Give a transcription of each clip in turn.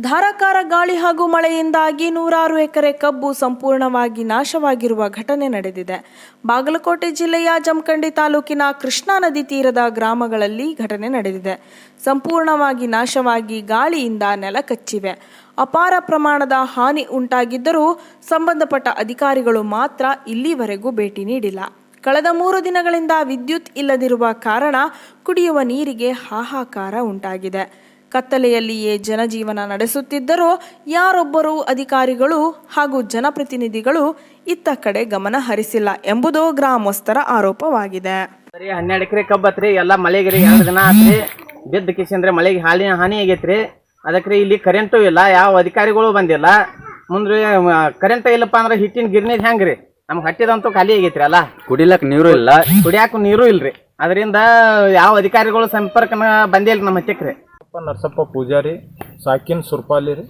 ಧಾರಾಕಾರ ಗಾಳಿ ಹಾಗೂ ಮಳೆಯಿಂದಾಗಿ ನೂರಾರು ಎಕರೆ ಕಬ್ಬು ಸಂಪೂರ್ಣವಾಗಿ ನಾಶವಾಗಿರುವ ಘಟನೆ ನಡೆದಿದೆ. ಬಾಗಲಕೋಟೆ ಜಿಲ್ಲೆಯ ಜಮಖಂಡಿ ತಾಲೂಕಿನ ಕೃಷ್ಣಾ ನದಿ ತೀರದ ಗ್ರಾಮಗಳಲ್ಲಿ ಘಟನೆ ನಡೆದಿದೆ. ಸಂಪೂರ್ಣವಾಗಿ ನಾಶವಾಗಿ ಗಾಳಿಯಿಂದ ನೆಲ ಕಚ್ಚಿವೆ ಅಪಾರ ಪ್ರಮಾಣದ ಹಾನಿ ಉಂಟಾಗಿದ್ದರೂ ಸಂಬಂಧಪಟ್ಟ ಅಧಿಕಾರಿಗಳು ಮಾತ್ರ ಇಲ್ಲಿವರೆಗೂ ಭೇಟಿ ನೀಡಿಲ್ಲ. ಕಳೆದ ಮೂರು ದಿನಗಳಿಂದ ವಿದ್ಯುತ್ ಇಲ್ಲದಿರುವ ಕಾರಣ ಕುಡಿಯುವ ನೀರಿಗೆ ಹಾಹಾಕಾರ ಉಂಟಾಗಿದೆ. ಕತ್ತಲೆಯಲ್ಲಿಯೇ ಜನಜೀವನ ನಡೆಸುತ್ತಿದ್ದರೂ ಯಾರೊಬ್ಬರೂ ಅಧಿಕಾರಿಗಳು ಹಾಗೂ ಜನಪ್ರತಿನಿಧಿಗಳು ಇತ್ತ ಕಡೆ ಗಮನ ಹರಿಸಿಲ್ಲ ಎಂಬುದು ಗ್ರಾಮಸ್ಥರ ಆರೋಪವಾಗಿದೆ. ಸರಿ ಹನ್ನೆರಡು ಎಕರೆ ಕಬ್ಬತ್ರಿ ಎಲ್ಲ ಮಳೆಗೆ ಎರಡು ದಿನ ಆತ್ರಿ ಬಿದ್ದ ಕಿಸಂದ್ರೆ ಮಳೆಗೆ ಹಾನಿ ಹಾನಿ ಆಗೈತ್ರಿ. ಅದಕ್ಕೆ ಇಲ್ಲಿ ಕರೆಂಟು ಇಲ್ಲ ಯಾವ ಅಧಿಕಾರಿಗಳು ಬಂದಿಲ್ಲ. ಮುಂದ್ರೆ ಕರೆಂಟ್ ಇಲ್ಲಪ್ಪ ಅಂದ್ರೆ ಹಿಟ್ಟಿನ ಗಿರ್ನಿದ್ ಹೆಂಗ್ರಿ? ನಮ್ಗೆ ಹಟ್ಟಿದಂತೂ ಖಾಲಿ ಆಗೈತ್ರಿ ಅಲ್ಲ. ಕುಡಿಲಕ್ ನೀರು ಇಲ್ಲ. ಕುಡಿಯಾಕ ನೀರು ಇಲ್ರಿ. ಅದರಿಂದ ಯಾವ ಅಧಿಕಾರಿಗಳು ಸಂಪರ್ಕನ ಬಂದಿಲ್ಲ ನಮ್ಮ ಹತ್ತಿಕ್ರಿ ಅಪ್ಪ ನರಸಪ್ಪ ಪೂಜಾರಿ, ಸಾಕಿನ್ ಸುರ್ಪಾಲಿ ರೀ.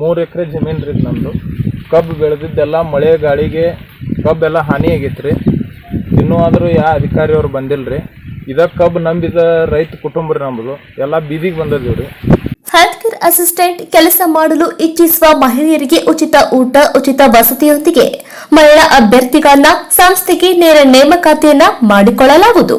ಮೂರು ಎಕರೆ ಜಮೀನು ರೀ ನಮ್ಮದು ಕಬ್ಬು ಬೆಳೆದಿದ್ದೆಲ್ಲ ಮಳೆ ಗಾಳಿಗೆ ಕಬ್ಬೆಲ್ಲ ಹಾನಿ ಆಗೈತೆ ರೀ ಇನ್ನೂ ಆದರೂ ಯಾವ ಅಧಿಕಾರಿಯವ್ರು ಬಂದಿಲ್ಲ ರೀ. ಇದಕ್ಕೆ ಕಬ್ಬು ನಂಬಿದ ರೈತ ಕುಟುಂಬ ರೀ ನಮ್ಮದು ಎಲ್ಲ ಬೀದಿಗೆ ಬಂದದೀವಿ ರೀ. ಹೆಲ್ತ್ ಕೇರ್ ಅಸಿಸ್ಟೆಂಟ್ ಕೆಲಸ ಮಾಡಲು ಇಚ್ಛಿಸುವ ಮಹಿಳೆಯರಿಗೆ ಉಚಿತ ಊಟ, ಉಚಿತ ವಸತಿಯೊಂದಿಗೆ ಮಹಿಳಾ ಅಭ್ಯರ್ಥಿಗಳನ್ನ ಸಂಸ್ಥೆಗೆ ನೇರ ನೇಮಕಾತಿಯನ್ನ ಮಾಡಿಕೊಳ್ಳಲಾಗುವುದು.